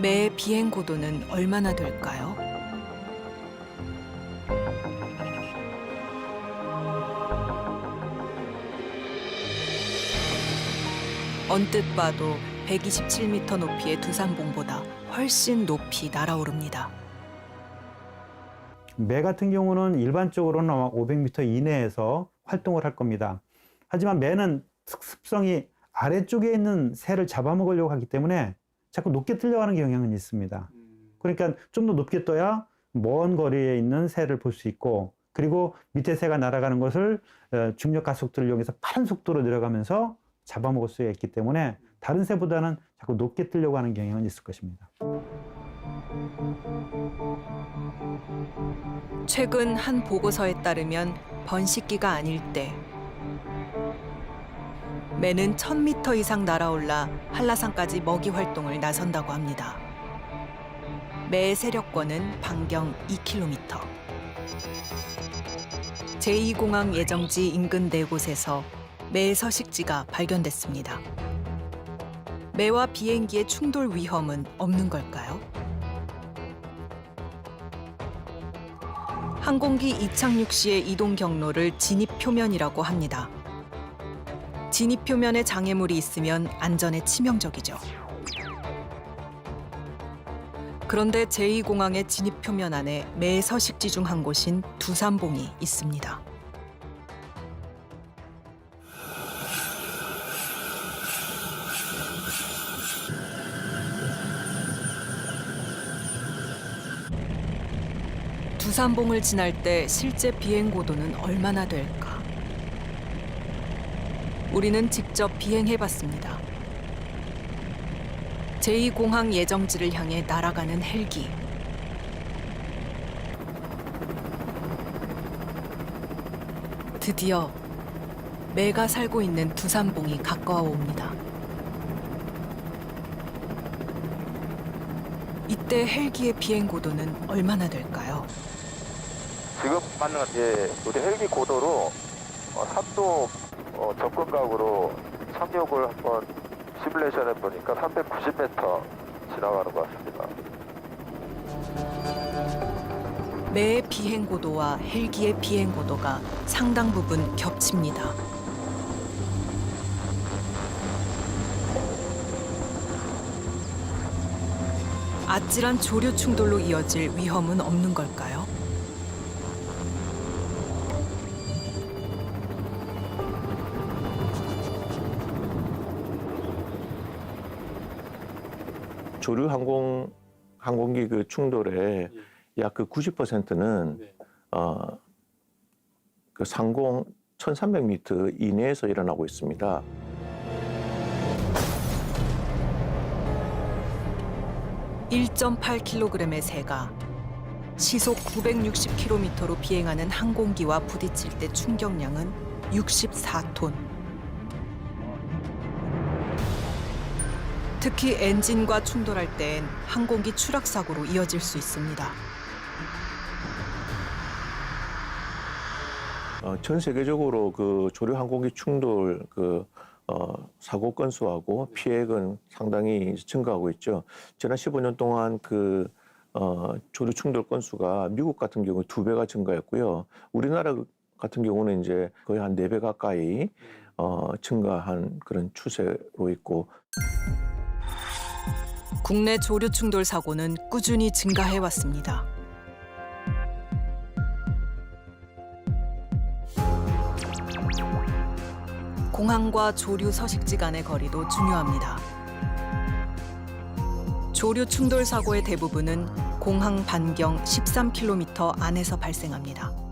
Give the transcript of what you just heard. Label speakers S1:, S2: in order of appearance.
S1: 매의 비행 고도는 얼마나 될까요? 언뜻 봐도 127m 높이의 두산봉보다 훨씬 높이 날아오릅니다.
S2: 매 같은 경우는 일반적으로는 아마 500m 이내에서 활동을 할 겁니다. 하지만 매는 습성이 아래쪽에 있는 새를 잡아먹으려고 하기 때문에 자꾸 높게 뜨려고 하는 경향은 있습니다. 그러니까 좀 더 높게 떠야 먼 거리에 있는 새를 볼 수 있고 그리고 밑에 새가 날아가는 것을 어, 중력 가속도를 이용해서 빠른 속도로 내려가면서 잡아먹을 수 있기 때문에 다른 새보다는 자꾸 높게 뜨려고 하는 경향은 있을 것입니다.
S1: 최근 한 보고서에 따르면 번식기가 아닐 때 매는 1000m 이상 날아올라 한라산까지 먹이 활동을 나선다고 합니다. 매의 세력권은 반경 2km. 제2공항 예정지 인근 네 곳에서 매 서식지가 발견됐습니다. 매와 비행기의 충돌 위험은 없는 걸까요? 항공기 이착륙 시의 이동 경로를 진입 표면이라고 합니다. 진입 표면에 장애물이 있으면 안전에 치명적이죠. 그런데 제2공항의 진입 표면 안에 매 서식지 중 한 곳인 두산봉이 있습니다. 두산봉을 지날 때 실제 비행 고도는 얼마나 될까? 우리는 직접 비행해 봤습니다. 제2공항 예정지를 향해 날아가는 헬기. 드디어 매가 살고 있는 두산봉이 가까워 옵니다. 이때 헬기의 비행 고도는 얼마나 될까요?
S3: 지금 맞는 예, 우리 헬기 고도로 어, 산도 어, 접근각으로 착륙을 한번 시뮬레이션 해보니까 390m 지나가는 것 같습니다.
S1: 매의 비행 고도와 헬기의 비행 고도가 상당 부분 겹칩니다. 아찔한 조류 충돌로 이어질 위험은 없는 걸까요?
S4: 조류 항공 항공기 그 충돌의 약그 90%는 어, 그 상공 1,300m 이내에서 일어나고 있습니다.
S1: (1.8kg의) 새가 시속 960km로 비행하는 항공기와 부딪힐 때 충격량은 64톤. 특히 엔진과 충돌할 땐 항공기 추락 사고로 이어질 수 있습니다.
S4: 어, 전 세계적으로 그 조류 항공기 충돌 그 어, 사고 건수하고 피해액은 상당히 증가하고 있죠. 지난 15년 동안 그 어, 조류 충돌 건수가 미국 같은 경우 두 배가 증가했고요. 우리나라 같은 경우는 이제 거의 한 네 배 가까이 어, 증가한 그런 추세로 있고
S1: 국내 조류 충돌 사고는 꾸준히 증가해 왔습니다. 공항과 조류 서식지 간의 거리도 중요합니다. 조류 충돌 사고의 대부분은 공항 반경 13km 안에서 발생합니다.